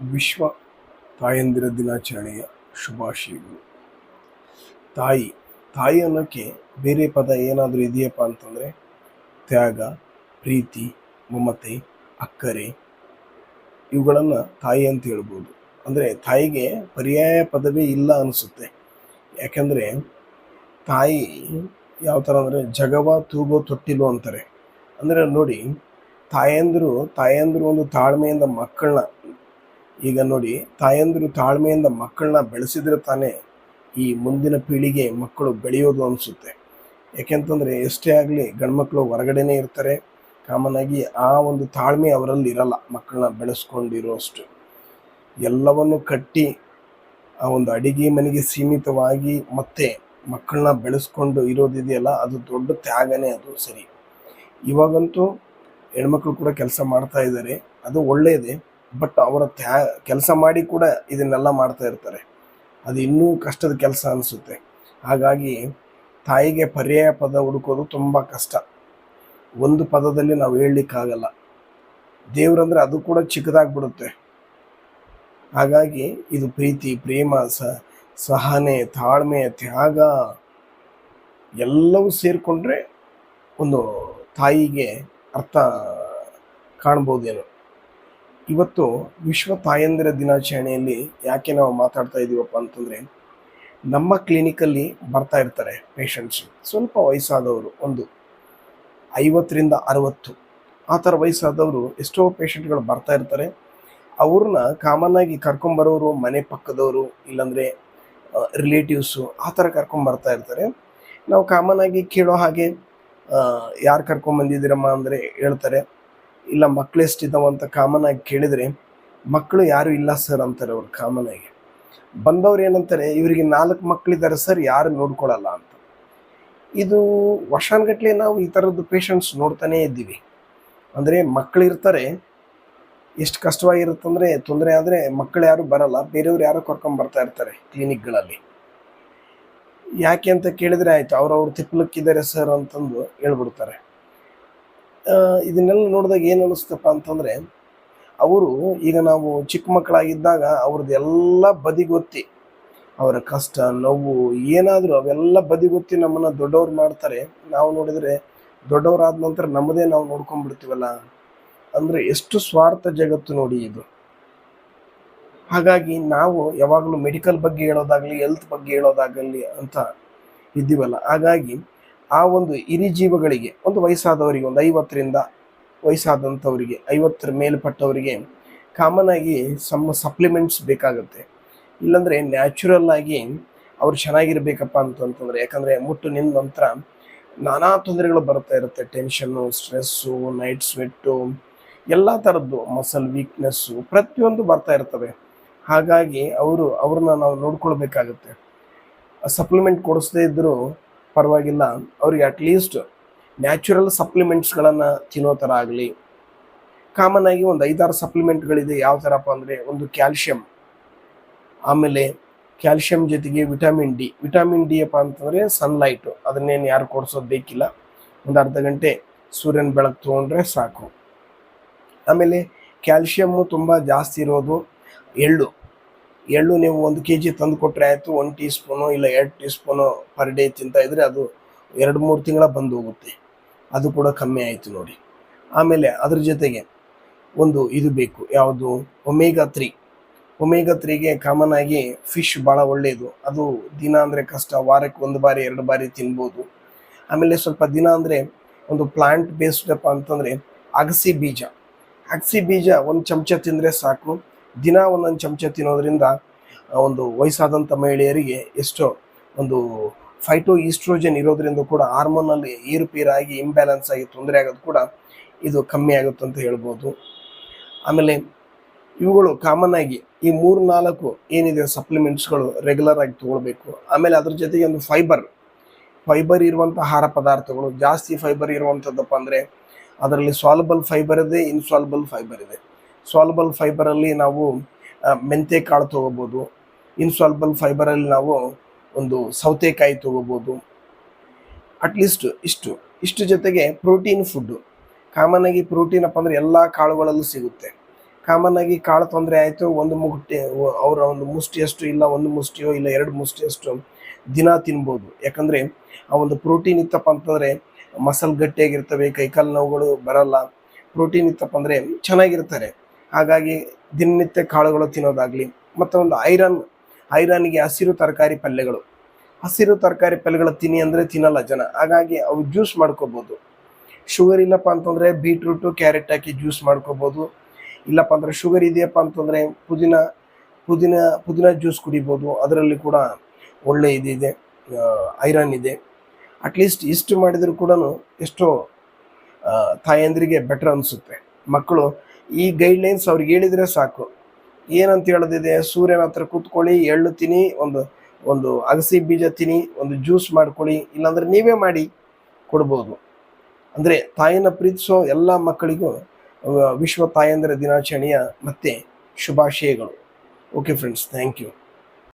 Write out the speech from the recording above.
ವಿಶ್ವ ತಾಯಂದಿರ ದಿನಾಚರಣೆಯ ಶುಭಾಶಯಗಳು. ತಾಯಿ ತಾಯಿ ಅನ್ನೋಕ್ಕೆ ಬೇರೆ ಪದ ಏನಾದರೂ ಇದೆಯಪ್ಪ ಅಂತಂದರೆ ತ್ಯಾಗ, ಪ್ರೀತಿ, ಮಮತೆ, ಅಕ್ಕರೆ ಇವುಗಳನ್ನು ತಾಯಿ ಅಂತ ಹೇಳ್ಬೋದು. ಅಂದರೆ ತಾಯಿಗೆ ಪರ್ಯಾಯ ಪದವೇ ಇಲ್ಲ ಅನಿಸುತ್ತೆ. ಯಾಕೆಂದರೆ ತಾಯಿ ಯಾವ ಥರ ಅಂದರೆ ಜಗವ, ತೂಗೋ, ತೊಟ್ಟಿಲು ಅಂತಾರೆ. ಅಂದರೆ ನೋಡಿ ತಾಯಂದಿರು ತಾಯಂದಿರು ಒಂದು ತಾಳ್ಮೆಯಿಂದ ಮಕ್ಕಳನ್ನ ಈಗ ನೋಡಿ, ತಾಯಂದಿರು ತಾಳ್ಮೆಯಿಂದ ಮಕ್ಕಳನ್ನ ಬೆಳೆಸಿದ್ರೆ ತಾನೇ ಈ ಮುಂದಿನ ಪೀಳಿಗೆ ಮಕ್ಕಳು ಬೆಳೆಯೋದು ಅನಿಸುತ್ತೆ. ಯಾಕೆಂತಂದರೆ ಎಷ್ಟೇ ಆಗಲಿ ಗಂಡ್ಮಕ್ಳು ಹೊರಗಡೆನೇ ಇರ್ತಾರೆ. ಕಾಮನ್ ಆಗಿ ಆ ಒಂದು ತಾಳ್ಮೆ ಅವರಲ್ಲಿ ಇರಲ್ಲ, ಮಕ್ಕಳನ್ನ ಬೆಳೆಸ್ಕೊಂಡಿರೋಷ್ಟು ಎಲ್ಲವನ್ನು ಕಟ್ಟಿ ಆ ಒಂದು ಅಡಿಗೆ ಮನೆಗೆ ಸೀಮಿತವಾಗಿ ಮತ್ತೆ ಮಕ್ಕಳನ್ನ ಬೆಳೆಸ್ಕೊಂಡು ಇರೋದಿದೆಯಲ್ಲ, ಅದು ದೊಡ್ಡ ತ್ಯಾಗನೇ ಅದು ಸರಿ. ಇವಾಗಂತೂ ಹೆಣ್ಮಕ್ಳು ಕೂಡ ಕೆಲಸ ಮಾಡ್ತಾ ಇದ್ದಾರೆ. ಅದು ಒಳ್ಳೆಯದೇ ಬಟ್ ಅವರ ತ್ಯಾ, ಕೆಲಸ ಮಾಡಿ ಕೂಡ ಇದನ್ನೆಲ್ಲ ಮಾಡ್ತಾ ಇರ್ತಾರೆ. ಅದು ಇನ್ನೂ ಕಷ್ಟದ ಕೆಲಸ ಅನಿಸುತ್ತೆ. ಹಾಗಾಗಿ ತಾಯಿಗೆ ಪರ್ಯಾಯ ಪದ ಹುಡುಕೋದು ತುಂಬ ಕಷ್ಟ. ಒಂದು ಪದದಲ್ಲಿ ನಾವು ಹೇಳಲಿಕ್ಕಾಗಲ್ಲ. ದೇವ್ರಂದ್ರೆ ಅದು ಕೂಡ ಚಿಕ್ಕದಾಗ್ಬಿಡುತ್ತೆ. ಹಾಗಾಗಿ ಇದು ಪ್ರೀತಿ, ಪ್ರೇಮ, ಸ, ಸಹನೆ, ತಾಳ್ಮೆ, ತ್ಯಾಗ ಎಲ್ಲವೂ ಸೇರಿಕೊಂಡ್ರೆ ಒಂದು ತಾಯಿಗೆ ಅರ್ಥ ಕಾಣ್ಬೋದೇನೋ. ಇವತ್ತು ವಿಶ್ವ ತಾಯಂದಿರ ದಿನಾಚರಣೆಯಲ್ಲಿ ಯಾಕೆ ನಾವು ಮಾತಾಡ್ತಾ ಇದ್ದೀವಪ್ಪ ಅಂತಂದರೆ, ನಮ್ಮ ಕ್ಲಿನಿಕಲ್ಲಿ ಬರ್ತಾ ಇರ್ತಾರೆ ಪೇಷಂಟ್ಸು ಸ್ವಲ್ಪ ವಯಸ್ಸಾದವರು ಒಂದು ಐವತ್ತರಿಂದ ಅರವತ್ತು. ಆ ಥರ ವಯಸ್ಸಾದವರು ಎಷ್ಟೋ ಪೇಷಂಟ್ಗಳು ಬರ್ತಾ ಇರ್ತಾರೆ. ಅವ್ರನ್ನ ಕಾಮನ್ ಆಗಿ ಕರ್ಕೊಂಬರೋರು ಮನೆ ಪಕ್ಕದವರು, ಇಲ್ಲಾಂದರೆ ರಿಲೇಟಿವ್ಸು ಆ ಥರ ಕರ್ಕೊಂಬರ್ತಾ ಇರ್ತಾರೆ. ನಾವು ಕಾಮನ್ ಆಗಿ ಕೇಳೋ ಹಾಗೆ ಯಾರು ಕರ್ಕೊಂಬಂದಿದ್ದೀರಮ್ಮ ಅಂದರೆ ಹೇಳ್ತಾರೆ. ಇಲ್ಲ, ಮಕ್ಳು ಎಷ್ಟಿದ್ದಾವೆ ಅಂತ ಕಾಮನ್ ಆಗಿ ಕೇಳಿದರೆ ಮಕ್ಕಳು ಯಾರು ಇಲ್ಲ ಸರ್ ಅಂತಾರೆ ಅವ್ರು ಕಾಮನ್ ಆಗಿ. ಬಂದವ್ರು ಏನಂತಾರೆ, ಇವರಿಗೆ ನಾಲ್ಕು ಮಕ್ಕಳಿದ್ದಾರೆ ಸರ್ ಯಾರು ನೋಡ್ಕೊಳ್ಳಲ್ಲ ಅಂತ. ಇದು ವರ್ಷಾನ್ಗಟ್ಲೆ ನಾವು ಈ ಥರದ್ದು ಪೇಷಂಟ್ಸ್ ನೋಡ್ತಾನೇ ಇದ್ದೀವಿ. ಅಂದರೆ ಮಕ್ಕಳಿರ್ತಾರೆ ಎಷ್ಟು ಕಷ್ಟವಾಗಿರುತ್ತಂದರೆ ತೊಂದರೆ ಆದರೆ ಮಕ್ಕಳು ಯಾರು ಬರಲ್ಲ, ಬೇರೆಯವ್ರು ಯಾರೋ ಕರ್ಕೊಂಡು ಬರ್ತಾ ಇರ್ತಾರೆ ಕ್ಲಿನಿಕ್ಗಳಲ್ಲಿ ಯಾಕೆ ಅಂತ ಕೇಳಿದರೆ ಆಯಿತು, ಅವ್ರವ್ರು ತಿಪ್ಪಲಕ್ಕಿದ್ದಾರೆ ಸರ್ ಅಂತಂದು ಹೇಳ್ಬಿಡ್ತಾರೆ. ಇದನ್ನೆಲ್ಲ ನೋಡಿದಾಗ ಏನು ಅನಿಸ್ತಪ್ಪ ಅಂತಂದರೆ, ಅವರು ಈಗ ನಾವು ಚಿಕ್ಕ ಮಕ್ಕಳಾಗಿದ್ದಾಗ ಅವ್ರದ್ದು ಎಲ್ಲ ಬದಿಗೊತ್ತಿ, ಅವರ ಕಷ್ಟ, ನೋವು, ಏನಾದರೂ ಅವೆಲ್ಲ ಬದಿಗೊತ್ತಿ ನಮ್ಮನ್ನು ದೊಡ್ಡವ್ರು ಮಾಡ್ತಾರೆ. ನಾವು ನೋಡಿದರೆ ದೊಡ್ಡವರಾದ ನಂತರ ನಮ್ಮದೇ ನಾವು ನೋಡ್ಕೊಂಡ್ಬಿಡ್ತೀವಲ್ಲ? ಅಂದರೆ ಎಷ್ಟು ಸ್ವಾರ್ಥ ಜಗತ್ತು ನೋಡಿ ಇದು. ಹಾಗಾಗಿ ನಾವು ಯಾವಾಗಲೂ ಮೆಡಿಕಲ್ ಬಗ್ಗೆ ಹೇಳೋದಾಗಲಿ ಹೆಲ್ತ್ ಬಗ್ಗೆ ಹೇಳೋದಾಗಲಿ ಅಂತ ಇದ್ದೀವಲ್ಲ? ಹಾಗಾಗಿ ಆ ಒಂದು ಹಿರಿ ಜೀವಗಳಿಗೆ, ಒಂದು ವಯಸ್ಸಾದವರಿಗೆ, ಒಂದು ಐವತ್ತರಿಂದ ವಯಸ್ಸಾದಂಥವರಿಗೆ, ಐವತ್ತರ ಮೇಲ್ಪಟ್ಟವರಿಗೆ ಕಾಮನ್ ಆಗಿ ಸಪ್ಲಿಮೆಂಟ್ಸ್ ಬೇಕಾಗುತ್ತೆ. ಇಲ್ಲಾಂದರೆ ನ್ಯಾಚುರಲ್ ಆಗಿ ಅವ್ರು ಚೆನ್ನಾಗಿರ್ಬೇಕಪ್ಪ ಅಂತಂತಂದರೆ ಯಾಕಂದರೆ ಮುಟ್ಟು ನಿಂದ ನಂತರ ನಾನಾ ತೊಂದರೆಗಳು ಬರ್ತಾ ಇರುತ್ತೆ. ಟೆನ್ಷನ್ನು ಸ್ಟ್ರೆಸ್ಸು ನೈಟ್ ಸ್ವೆಟ್ಟು ಎಲ್ಲ ಥರದ್ದು ಮಸಲ್ ವೀಕ್ನೆಸ್ಸು ಪ್ರತಿಯೊಂದು ಬರ್ತಾ ಇರ್ತವೆ. ಹಾಗಾಗಿ ಅವರು ಅವ್ರನ್ನ ನಾವು ನೋಡ್ಕೊಳ್ಬೇಕಾಗುತ್ತೆ. ಸಪ್ಲಿಮೆಂಟ್ ಕೊಡಿಸದೇ ಇದ್ದರೂ ಪರವಾಗಿಲ್ಲ. ಅವ್ರಿಗೆ ಅಟ್ಲೀಸ್ಟ್ ನ್ಯಾಚುರಲ್ ಸಪ್ಲಿಮೆಂಟ್ಸ್ಗಳನ್ನು ತಿನ್ನೋ ಥರ ಆಗಲಿ. ಕಾಮನ್ ಆಗಿ ಒಂದು ಐದಾರು ಸಪ್ಲಿಮೆಂಟ್ಗಳಿದೆ ಯಾವ ಥರಪ್ಪ ಅಂದರೆ ಒಂದು ಕ್ಯಾಲ್ಶಿಯಂ ಆಮೇಲೆ ಕ್ಯಾಲ್ಶಿಯಂ ಜೊತೆಗೆ ವಿಟಮಿನ್ ಡಿ ವಿಟಮಿನ್ ಡಿ ಅಪ್ಪ ಅಂತಂದರೆ ಸನ್ಲೈಟು ಅದನ್ನೇನು ಯಾರು ಕೊಡಿಸೋದು ಬೇಕಿಲ್ಲ. ಒಂದು ಅರ್ಧ ಗಂಟೆ ಸೂರ್ಯನ ಬೆಳಕು ತೊಗೊಂಡ್ರೆ ಸಾಕು. ಆಮೇಲೆ ಕ್ಯಾಲ್ಶಿಯಮ್ಮು ತುಂಬ ಜಾಸ್ತಿ ಇರೋದು ಎಳ್ಳು. ಎಳ್ಳು ನೀವು ಒಂದು ಕೆ ಜಿ ತಂದು ಕೊಟ್ಟರೆ ಆಯಿತು ಒಂದು ಟೀ ಸ್ಪೂನು ಇಲ್ಲ ಎರಡು ಟೀ ಸ್ಪೂನು ಪರ್ ಡೇ ತಿಂತ ಇದ್ರೆ ಅದು ಎರಡು ಮೂರು ತಿಂಗಳ ಬಂದು ಹೋಗುತ್ತೆ. ಅದು ಕೂಡ ಕಮ್ಮಿ ಆಯಿತು ನೋಡಿ. ಆಮೇಲೆ ಅದ್ರ ಜೊತೆಗೆ ಒಂದು ಇದು ಬೇಕು, ಯಾವುದು? ಒಮೇಗಾ ತ್ರೀ ಒಮೇಗಾ ತ್ರೀಗೆ ಕಾಮನ್ ಆಗಿ ಫಿಶ್ ಭಾಳ ಒಳ್ಳೆಯದು ಅದು ದಿನ ಅಂದರೆ ಕಷ್ಟ, ವಾರಕ್ಕೆ ಒಂದು ಬಾರಿ, ಎರಡು ಬಾರಿ ತಿನ್ಬೋದು. ಆಮೇಲೆ ಸ್ವಲ್ಪ ದಿನ ಅಂದರೆ ಒಂದು ಪ್ಲಾಂಟ್ ಬೇಸ್ಡಪ್ಪ ಅಂತಂದರೆ ಅಗಸಿ ಬೀಜ. ಅಗಸಿ ಬೀಜ ಒಂದು ಚಮಚ ತಿಂದರೆ ಸಾಕು. ದಿನ ಒಂದೊಂದು ಚಮಚ ತಿನ್ನೋದ್ರಿಂದ ಒಂದು ವಯಸ್ಸಾದಂಥ ಮಹಿಳೆಯರಿಗೆ ಎಷ್ಟೋ ಒಂದು ಫೈಟೋ ಈಸ್ಟ್ರೋಜನ್ ಇರೋದ್ರಿಂದ ಕೂಡ ಹಾರ್ಮೋನಲ್ಲಿ ಏರುಪೇರಾಗಿ ಇಂಬ್ಯಾಲೆನ್ಸ್ ಆಗಿ ತೊಂದರೆ ಆಗೋದು ಕೂಡ ಇದು ಕಮ್ಮಿ ಆಗುತ್ತೆ ಅಂತ ಹೇಳ್ಬೋದು. ಆಮೇಲೆ ಇವುಗಳು ಕಾಮನ್ ಆಗಿ ಈ ಮೂರು ನಾಲ್ಕು ಏನಿದೆ ಸಪ್ಲಿಮೆಂಟ್ಸ್ಗಳು ರೆಗ್ಯುಲರ್ ಆಗಿ ತೊಗೊಳ್ಬೇಕು. ಆಮೇಲೆ ಅದ್ರ ಜೊತೆಗೆ ಒಂದು ಫೈಬರ್ ಫೈಬರ್ ಇರುವಂಥ ಆಹಾರ ಪದಾರ್ಥಗಳು, ಜಾಸ್ತಿ ಫೈಬರ್ ಇರುವಂಥದ್ದಪ್ಪ ಅಂದರೆ, ಅದರಲ್ಲಿ ಸಾಲ್ಬಲ್ ಫೈಬರ್ ಇದೆ ಇನ್ಸಾಲ್ಬಲ್ ಫೈಬರ್ ಇದೆ. ಸಾಲ್ಬಲ್ ಫೈಬರಲ್ಲಿ ನಾವು ಮೆಂತೆ ಕಾಳು ತೊಗೋಬೋದು. ಇನ್ಸಾಲ್ಬಲ್ ಫೈಬರಲ್ಲಿ ನಾವು ಒಂದು ಸೌತೆಕಾಯಿ ತೊಗೋಬೋದು. ಅಟ್ಲೀಸ್ಟ್ ಇಷ್ಟು. ಇಷ್ಟು ಜೊತೆಗೆ ಪ್ರೋಟೀನ್ ಫುಡ್ಡು ಕಾಮನ್ ಆಗಿ ಪ್ರೋಟೀನ್ ಅಪ್ಪ ಅಂದರೆ ಎಲ್ಲ ಕಾಳುಗಳಲ್ಲೂ ಸಿಗುತ್ತೆ. ಕಾಮನ್ ಆಗಿ ಕಾಳು ತೊಂದರೆ ಆಯಿತು, ಒಂದು ಮುಟ್ಟಿ ಅವರ ಒಂದು ಮುಷ್ಟಿಯಷ್ಟು ಇಲ್ಲ, ಒಂದು ಮುಷ್ಟಿಯೋ ಇಲ್ಲ, ಎರಡು ಮುಷ್ಟಿಯಷ್ಟು ದಿನ ತಿನ್ಬೋದು. ಯಾಕಂದರೆ ಆ ಒಂದು ಪ್ರೋಟೀನ್ ಇತ್ತಪ್ಪ ಅಂತಂದರೆ ಮಸಲ್ ಗಟ್ಟಿಯಾಗಿರ್ತವೆ ಕೈಕಾಲು ನೋವುಗಳು ಬರಲ್ಲ. ಪ್ರೋಟೀನ್ ಇತ್ತಪ್ಪ ಅಂದರೆ ಚೆನ್ನಾಗಿರ್ತಾರೆ. ಹಾಗಾಗಿ ದಿನನಿತ್ಯ ಕಾಳುಗಳು ತಿನ್ನೋದಾಗಲಿ ಮತ್ತೊಂದು ಐರನ್, ಐರನ್ಗೆ ಹಸಿರು ತರಕಾರಿ ಪಲ್ಯಗಳು. ಹಸಿರು ತರಕಾರಿ ಪಲ್ಯಗಳು ತಿನ್ನಿ ಅಂದರೆ ತಿನ್ನಲ್ಲ ಜನ. ಹಾಗಾಗಿ ಅವು ಜ್ಯೂಸ್ ಮಾಡ್ಕೋಬೋದು. ಶುಗರ್ ಇಲ್ಲಪ್ಪ ಅಂತಂದರೆ ಬೀಟ್ರೂಟು, ಕ್ಯಾರೆಟ್ ಹಾಕಿ ಜ್ಯೂಸ್ ಮಾಡ್ಕೋಬೋದು. ಇಲ್ಲಪ್ಪ ಅಂದರೆ ಶುಗರ್ ಇದೆಯಪ್ಪ ಅಂತಂದರೆ ಪುದೀನ ಪುದೀನ ಪುದೀನ ಜ್ಯೂಸ್ ಕುಡಿಬೋದು. ಅದರಲ್ಲಿ ಕೂಡ ಒಳ್ಳೆ ಇದಿದೆ ಐರನ್ ಇದೆ. ಅಟ್ಲೀಸ್ಟ್ ಇಷ್ಟು ಮಾಡಿದರೂ ಕೂಡ ಎಷ್ಟೋ ತಾಯಂದ್ರಿಗೆ ಬೆಟರ್ ಅನಿಸುತ್ತೆ. ಮಕ್ಕಳು ಈ ಗೈಡ್ಲೈನ್ಸ್ ಅವ್ರಿಗೆ ಹೇಳಿದರೆ ಸಾಕು. ಏನಂತ ಹೇಳೋದಿದೆ? ಸೂರ್ಯನ ಹತ್ರ ಕೂತ್ಕೊಳ್ಳಿ, ಎಳ್ಳು ತಿನ್ನಿ, ಒಂದು ಒಂದು ಅಗಸಿ ಬೀಜ ತಿನ್ನಿ, ಒಂದು ಜ್ಯೂಸ್ ಮಾಡ್ಕೊಳ್ಳಿ, ಇಲ್ಲಾಂದ್ರೆ ನೀವೇ ಮಾಡಿ ಕೊಡ್ಬೋದು. ಅಂದರೆ ತಾಯಿನ ಪ್ರೀತಿಸೋ ಎಲ್ಲ ಮಕ್ಕಳಿಗೂ ವಿಶ್ವ ತಾಯಂದಿರ ದಿನಾಚರಣೆಯ ಮತ್ತೆ ಶುಭಾಶಯಗಳು. Okay friends thank you